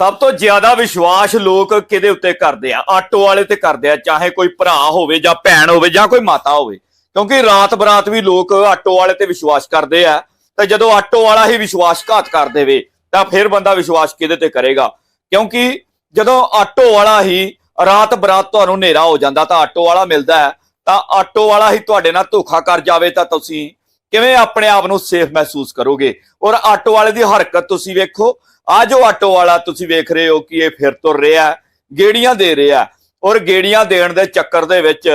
ਸਭ ਤੋਂ ਜ਼ਿਆਦਾ ਵਿਸ਼ਵਾਸ ਲੋਕ ਕਿਹਦੇ ਉੱਤੇ ਕਰਦੇ ਆ? ਆਟੋ ਵਾਲੇ ਤੇ ਕਰਦੇ ਆ, ਚਾਹੇ ਕੋਈ ਭਰਾ ਹੋਵੇ ਜਾਂ ਭੈਣ ਹੋਵੇ ਜਾਂ ਕੋਈ ਮਾਤਾ ਹੋਵੇ। ਕਿਉਂਕਿ ਰਾਤ ਬਰਾਤ ਵੀ ਲੋਕ ਆਟੋ ਵਾਲੇ ਤੇ ਵਿਸ਼ਵਾਸ ਕਰਦੇ ਆ। ਤਾਂ ਜਦੋਂ ਆਟੋ ਵਾਲਾ ਹੀ ਵਿਸ਼ਵਾਸਘਾਤ ਕਰ ਦੇਵੇ, ਤਾਂ ਫਿਰ ਬੰਦਾ ਵਿਸ਼ਵਾਸ ਕਿਹਦੇ ਤੇ ਕਰੇਗਾ? ਕਿਉਂਕਿ ਜਦੋਂ ਆਟੋ ਵਾਲਾ ਹੀ ਰਾਤ ਬਰਾਤ ਤੁਹਾਨੂੰ ਹਨੇਰਾ ਹੋ ਜਾਂਦਾ ਤਾਂ ਆਟੋ ਵਾਲਾ ਮਿਲਦਾ ਹੈ। ਤਾਂ ਆਟੋ ਵਾਲਾ ਹੀ ਤੁਹਾਡੇ ਨਾਲ ਧੋਖਾ ਕਰ ਜਾਵੇ ਤਾਂ ਤੁਸੀਂ ਕਿਵੇਂ ਆਪਣੇ ਆਪ ਨੂੰ ਸੇਫ ਮਹਿਸੂਸ ਕਰੋਗੇ? ਔਰ ਆਟੋ ਵਾਲੇ ਦੀ ਹਰਕਤ ਤੁਸੀਂ ਵੇਖੋ। ਆ ਜੋ ਆਟੋ ਵਾਲਾ ਤੁਸੀਂ ਵੇਖ ਰਹੇ ਹੋ ਕਿ ਇਹ ਫਿਰ ਤੁਰ ਰਿਹਾ ਗੇੜੀਆਂ ਦੇ ਰਿਹਾ ਔਰ ਗੇੜੀਆਂ ਦੇਣ ਦੇ ਚੱਕਰ ਦੇ ਵਿੱਚ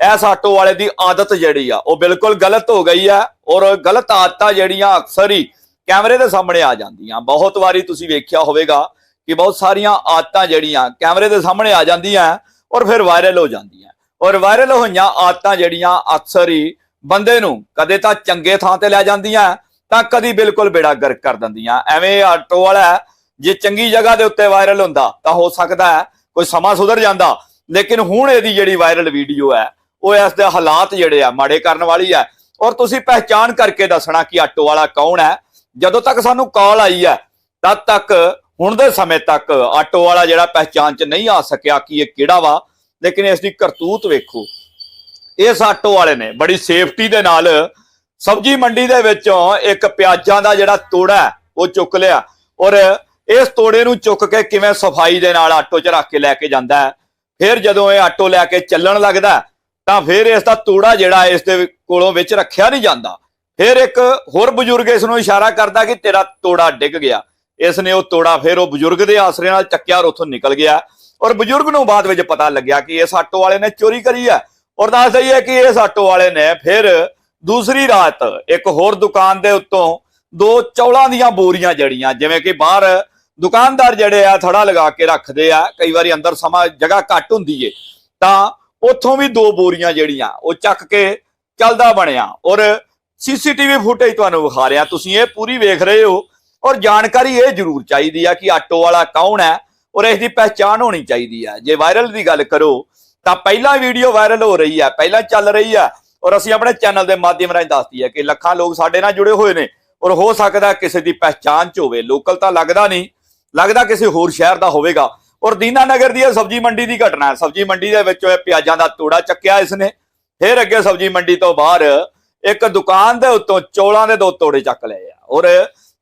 ਇਸ ਆਟੋ ਵਾਲੇ ਦੀ ਆਦਤ ਜਿਹੜੀ ਆ, ਉਹ ਬਿਲਕੁਲ ਗਲਤ ਹੋ ਗਈ ਆ। ਔਰ ਗਲਤ ਆਦਤਾਂ ਜਿਹੜੀਆਂ ਅਕਸਰ ਹੀ ਕੈਮਰੇ ਦੇ ਸਾਹਮਣੇ ਆ ਜਾਂਦੀਆਂ। ਬਹੁਤ ਵਾਰੀ ਤੁਸੀਂ ਵੇਖਿਆ ਹੋਵੇਗਾ ਕਿ ਬਹੁਤ ਸਾਰੀਆਂ ਆਦਤਾਂ ਜਿਹੜੀਆਂ ਕੈਮਰੇ ਦੇ ਸਾਹਮਣੇ ਆ ਜਾਂਦੀਆਂ ਔਰ ਫਿਰ ਵਾਇਰਲ ਹੋ ਜਾਂਦੀਆਂ। ਔਰ ਵਾਇਰਲ ਹੋਈਆਂ ਆਦਤਾਂ ਜਿਹੜੀਆਂ ਅਕਸਰ ਹੀ ਬੰਦੇ ਨੂੰ ਕਦੇ ਤਾਂ ਚੰਗੇ ਥਾਂ ਤੇ ਲੈ ਜਾਂਦੀਆਂ, ਤਾਂ ਕਦੀ ਬਿਲਕੁਲ ਬੇੜਾ ਗਰਕ ਕਰ ਦਿੰਦੀਆਂ। ਐਵੇਂ ਆਟੋ ਵਾਲਾ ਜੇ ਚੰਗੀ ਜਗ੍ਹਾ ਦੇ ਉੱਤੇ ਵਾਇਰਲ ਹੁੰਦਾ, ਤਾਂ ਹੋ ਸਕਦਾ ਹੈ ਕੋਈ ਸਮਾਂ ਸੁਧਰ ਜਾਂਦਾ। ਲੇਕਿਨ ਹੁਣ ਇਹਦੀ ਜਿਹੜੀ ਵਾਇਰਲ ਵੀਡੀਓ ਹੈ, ਉਹ ਇਸ ਦੇ ਹਾਲਾਤ ਜਿਹੜੇ ਆ, ਮਾੜੇ ਕਰਨ ਵਾਲੀ ਹੈ। ਔਰ ਤੁਸੀਂ ਪਹਿਚਾਨ ਕਰਕੇ ਦੱਸਣਾ ਕਿ ਆਟੋ ਵਾਲਾ ਕੌਣ ਹੈ। ਜਦੋਂ ਤੱਕ ਸਾਨੂੰ ਕਾਲ ਆਈ ਹੈ, ਤਦ ਤੱਕ ਹੁਣ ਦੇ ਸਮੇਂ ਤੱਕ ਆਟੋ ਵਾਲਾ ਜਿਹੜਾ ਪਹਿਚਾਨ ਚ ਨਹੀਂ ਆ ਸਕਿਆ ਕਿ ਇਹ ਕਿਹੜਾ ਵਾ, ਲੇਕਿਨ ਇਸ ਦੀ ਕਰਤੂਤ ਵੇਖੋ। ਇਸ ਆਟੋ ਵਾਲੇ ਨੇ ਬੜੀ ਸੇਫਟੀ ਦੇ ਨਾਲ ਸਬਜੀ ਮੰਡੀ ਦੇ ਵਿੱਚੋਂ ਇੱਕ ਪਿਆਜ਼ਾਂ ਦਾ ਜਿਹੜਾ ਤੋੜਾ ਹੈ, ਉਹ ਚੁੱਕ ਲਿਆ ਔਰ ਇਸ ਤੋੜੇ ਨੂੰ ਚੁੱਕ ਕੇ ਕਿਵੇਂ ਸਫ਼ਾਈ ਦੇ ਨਾਲ ਆਟੋ 'ਚ ਰੱਖ ਕੇ ਲੈ ਕੇ ਜਾਂਦਾ ਹੈ ਫਿਰ ਜਦੋਂ ਇਹ ਆਟੋ ਲੈ ਕੇ ਚੱਲਣ ਲੱਗਦਾ ਤਾਂ ਫਿਰ ਇਸ ਦਾ ਤੋੜਾ ਜਿਹੜਾ ਇਸ ਦੇ ਕੋਲੋਂ ਵਿੱਚ ਰੱਖਿਆ ਨਹੀਂ ਜਾਂਦਾ। ਫਿਰ ਇੱਕ ਹੋਰ ਬਜ਼ੁਰਗ ਇਸ ਨੂੰ ਇਸ਼ਾਰਾ ਕਰਦਾ ਕਿ ਤੇਰਾ ਤੋੜਾ ਡਿੱਗ ਗਿਆ। ਇਸ ਨੇ ਉਹ ਤੋੜਾ ਫਿਰ ਉਹ ਬਜ਼ੁਰਗ ਦੇ ਆਸਰੇ ਨਾਲ ਚੱਕਿਆ ਔਰ ਉੱਥੋਂ ਨਿਕਲ ਗਿਆ। ਔਰ ਬਜ਼ੁਰਗ ਨੂੰ ਬਾਅਦ ਵਿੱਚ ਪਤਾ ਲੱਗਿਆ ਕਿ ਇਸ ਆਟੋ ਵਾਲੇ ਨੇ ਚੋਰੀ ਕਰੀ ਹੈ। ਔਰ ਦੱਸ ਦਈਏ ਕਿ ਇਸ ਆਟੋ ਵਾਲੇ ਨੇ ਫਿਰ ਦੂਸਰੀ ਰਾਤ ਇੱਕ ਹੋਰ ਦੁਕਾਨ ਦੇ ਉੱਤੋਂ ਦੋ ਚੌਲਾਂ ਦੀਆਂ ਬੋਰੀਆਂ ਜੜੀਆਂ, ਜਿਵੇਂ ਕਿ ਬਾਹਰ ਦੁਕਾਨਦਾਰ ਜਿਹੜੇ ਆ ਥੜਾ ਲਗਾ ਕੇ ਰੱਖਦੇ ਆ, ਕਈ ਵਾਰੀ ਅੰਦਰ ਸਮਾਂ ਜਗ੍ਹਾ ਘੱਟ ਹੁੰਦੀ ਏ, ਤਾਂ ਉੱਥੋਂ ਵੀ ਦੋ ਬੋਰੀਆਂ ਜਿਹੜੀਆਂ ਉਹ ਚੱਕ ਕੇ ਚੱਲਦਾ ਬਣਿਆ। ਔਰ ਸੀਸੀਟੀਵੀ ਫੁਟੇਜ ਤੁਹਾਨੂੰ ਵਿਖਾ ਰਿਹਾ, ਤੁਸੀਂ ਇਹ ਪੂਰੀ ਵੇਖ ਰਹੇ ਹੋ, ਔਰ ਜਾਣਕਾਰੀ ਇਹ ਜ਼ਰੂਰ ਚਾਹੀਦੀ ਆ ਕਿ ਆਟੋ ਵਾਲਾ ਕੌਣ ਹੈ, ਔਰ ਇਸ ਦੀ ਪਹਿਚਾਣ ਹੋਣੀ ਚਾਹੀਦੀ ਹੈ ਜੇ ਵਾਇਰਲ ਦੀ ਗੱਲ ਕਰੋ ਤਾਂ ਪਹਿਲਾਂ ਵੀਡੀਓ ਵਾਇਰਲ ਹੋ ਰਹੀ ਹੈ ਪਹਿਲਾਂ ਚੱਲ ਰਹੀ ਹੈ ਔਰ ਅਸੀਂ ਆਪਣੇ ਚੈਨਲ ਦੇ ਮਾਧਿਅਮ ਰਾਹੀਂ ਦੱਸਦੀ ਹੈ ਕਿ ਲੱਖਾਂ ਲੋਕ ਸਾਡੇ ਨਾਲ ਜੁੜੇ ਹੋਏ ਨੇ ਔਰ ਹੋ ਸਕਦਾ ਕਿਸੇ ਦੀ ਪਹਿਚਾਣ ਚ ਹੋਵੇ ਲੋਕਲ ਤਾਂ ਲੱਗਦਾ ਨਹੀਂ, ਲੱਗਦਾ ਕਿਸੇ ਹੋਰ ਸ਼ਹਿਰ ਦਾ ਹੋਵੇਗਾ। ਔਰ ਦੀਨਾ ਨਗਰ ਦੀ ਇਹ ਸਬਜੀ ਮੰਡੀ ਦੀ ਘਟਨਾ ਹੈ, ਸਬਜੀ ਮੰਡੀ ਦੇ ਵਿੱਚੋਂ ਇਹ ਪਿਆਜ਼ਾਂ ਦਾ ਤੋੜਾ ਚੱਕਿਆ ਇਸਨੇ ਫਿਰ ਅੱਗੇ ਸਬਜੀ ਮੰਡੀ ਤੋਂ ਬਾਹਰ ਇੱਕ ਦੁਕਾਨ ਦੇ ਉੱਤੋਂ ਚੌਲਾਂ ਦੇ ਦੋ ਤੋੜੇ ਚੱਕ ਲਏ ਆ। ਔਰ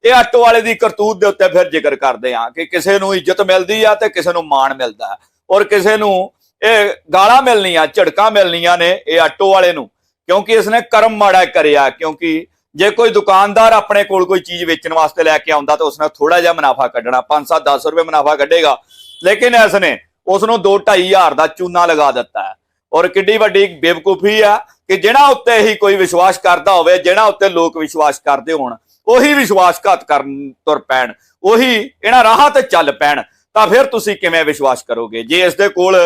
ਇਹ ਆਟੋ ਵਾਲੇ ਦੀ ਕਰਤੂਤ ਦੇ ਉੱਤੇ ਫਿਰ ਜ਼ਿਕਰ ਕਰਦੇ ਆ ਕਿ ਕਿਸੇ ਨੂੰ ਇੱਜ਼ਤ ਮਿਲਦੀ ਆ ਤੇ ਕਿਸੇ ਨੂੰ ਮਾਣ ਮਿਲਦਾ ਹੈ। ਔਰ ਕਿਸੇ ਨੂੰ ਇਹ ਗਾਲਾਂ ਮਿਲਣੀਆਂ, ਝੜਕਾਂ ਮਿਲਣੀਆਂ ਨੇ ਇਹ ਆਟੋ ਵਾਲੇ ਨੂੰ, ਕਿਉਂਕਿ ਇਸਨੇ ਕਰਮ ਮਾੜਾ ਕਰਿਆ, ਕਿਉਂਕਿ ਜੇ ਕੋਈ ਦੁਕਾਨਦਾਰ ਆਪਣੇ ਕੋਲ ਕੋਈ ਚੀਜ਼ ਵੇਚਣ ਵਾਸਤੇ ਲੈ ਕੇ ਆਉਂਦਾ ਤਾਂ ਉਸਨੇ ਥੋੜਾ ਜਿਹਾ ਮੁਨਾਫਾ ਕੱਢਣਾ 5-7 10 ਰੁਪਏ ਮੁਨਾਫਾ ਕੱਢੇਗਾ। ਲੇਕਿਨ ਇਸਨੇ ਉਸ ਨੂੰ 2-2.5 ਹਜ਼ਾਰ ਦਾ ਚੂਨਾ ਲਗਾ ਦਿੱਤਾ ਹੈ। ਔਰ ਕਿੱਡੀ ਵੱਡੀ ਬੇਵਕੂਫੀ ਆ ਕਿ ਜਿਹੜਾ ਉੱਤੇ ਹੀ ਕੋਈ ਵਿਸ਼ਵਾਸ ਕਰਦਾ ਹੋਵੇ ਜਿਹੜਾ ਉੱਤੇ ਲੋਕ ਵਿਸ਼ਵਾਸ ਕਰਦੇ ਹੋਣ, ਉਹੀ ਵਿਸ਼ਵਾਸਘਾਤ ਕਰਨ ਤੁਰ ਪੈਣ, ਉਹੀ ਇਹਨਾਂ ਰਾਹਾਂ ਤੇ ਚੱਲ ਪੈਣ, ਤਾਂ ਫਿਰ ਤੁਸੀਂ ਕਿਵੇਂ ਵਿਸ਼ਵਾਸ ਕਰੋਗੇ? ਜੇ ਇਸ ਦੇ ਕੋਲ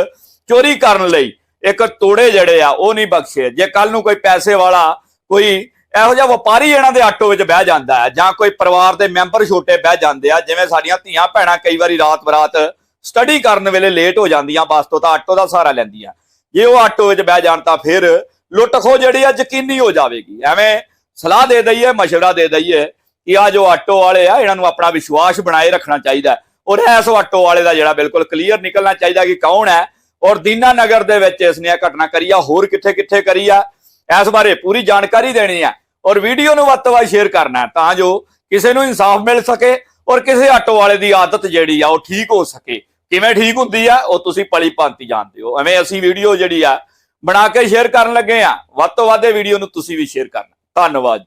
ਚੋਰੀ ਕਰਨ ਲਈ ਇੱਕ ਤੋੜੇ ਜਿਹੜੇ ਆ, ਉਹ ਨਹੀਂ ਬਖਸ਼ੇ। ਜੇ ਕੱਲ ਨੂੰ ਕੋਈ ਪੈਸੇ ਵਾਲਾ ਕੋਈ ਇਹੋ ਜਿਹਾ ਵਪਾਰੀ ਇਹਨਾਂ ਦੇ ਆਟੋ ਵਿੱਚ ਬਹਿ ਜਾਂਦਾ ਹੈ ਜਾਂ ਕੋਈ ਪਰਿਵਾਰ ਦੇ ਮੈਂਬਰ ਛੋਟੇ ਬਹਿ ਜਾਂਦੇ ਆ, ਜਿਵੇਂ ਸਾਡੀਆਂ ਧੀਆਂ ਭੈਣਾਂ ਕਈ ਵਾਰੀ ਰਾਤ ਬਰਾਤ ਸਟੱਡੀ ਕਰਨ ਵੇਲੇ ਲੇਟ ਹੋ ਜਾਂਦੀਆਂ, ਬੱਸ ਤੋਂ ਤਾਂ ਆਟੋ ਦਾ ਸਹਾਰਾ ਲੈਂਦੀਆਂ। ਜੇ ਉਹ ਆਟੋ ਵਿੱਚ ਬਹਿ ਜਾਣ ਤਾਂ ਫਿਰ ਲੁੱਟ ਖੋ ਜਿਹੜੀ ਆ ਯਕੀਨੀ ਹੋ ਜਾਵੇਗੀ। ਐਵੇਂ ਸਲਾਹ ਦੇ ਦਈਏ, ਮਸ਼ਵਰਾ ਦੇ ਦਈਏ ਕਿ ਆ ਜੋ ਆਟੋ ਵਾਲੇ ਆ, ਇਹਨਾਂ ਨੂੰ ਆਪਣਾ ਵਿਸ਼ਵਾਸ ਬਣਾਏ ਰੱਖਣਾ ਚਾਹੀਦਾ ਔਰ ਇਸ ਆਟੋ ਵਾਲੇ ਦਾ ਜਿਹੜਾ ਬਿਲਕੁਲ ਕਲੀਅਰ ਨਿਕਲਣਾ ਚਾਹੀਦਾ ਕਿ ਕੌਣ ਹੈ ਔਰ ਦੀਨਾ ਨਗਰ ਦੇ ਵਿੱਚ ਇਸ ਨੇ ਇਹ ਘਟਨਾ ਕਰੀ ਆ, ਹੋਰ ਕਿੱਥੇ ਕਿੱਥੇ ਕਰੀ ਆ, ਇਸ ਬਾਰੇ ਪੂਰੀ ਜਾਣਕਾਰੀ ਦੇਣੀ ਆ ਔਰ ਵੀਡੀਓ ਨੂੰ ਵੱਧ ਤੋਂ ਵੱਧ ਸ਼ੇਅਰ ਕਰਨਾ ਤਾਂ ਜੋ ਕਿਸੇ ਨੂੰ ਇਨਸਾਫ ਮਿਲ ਸਕੇ ਔਰ ਕਿਸੇ ਆਟੋ ਵਾਲੇ ਦੀ ਆਦਤ ਜਿਹੜੀ ਆ, ਉਹ ਠੀਕ ਹੋ ਸਕੇ। ਕਿਵੇਂ ਠੀਕ ਹੁੰਦੀ ਆ, ਉਹ ਤੁਸੀਂ ਪਲੀ ਭਾਂਤੀ ਜਾਣਦੇ ਹੋ। ਐਵੇਂ ਅਸੀਂ ਵੀਡੀਓ ਜਿਹੜੀ ਆ ਬਣਾ ਕੇ ਸ਼ੇਅਰ ਕਰਨ ਲੱਗੇ ਆ। ਵੱਧ ਤੋਂ ਵੱਧ ਇਹ ਵੀਡੀਓ ਨੂੰ ਤੁਸੀਂ ਵੀ ਸ਼ੇਅਰ ਕਰਨਾ। ਧੰਨਵਾਦ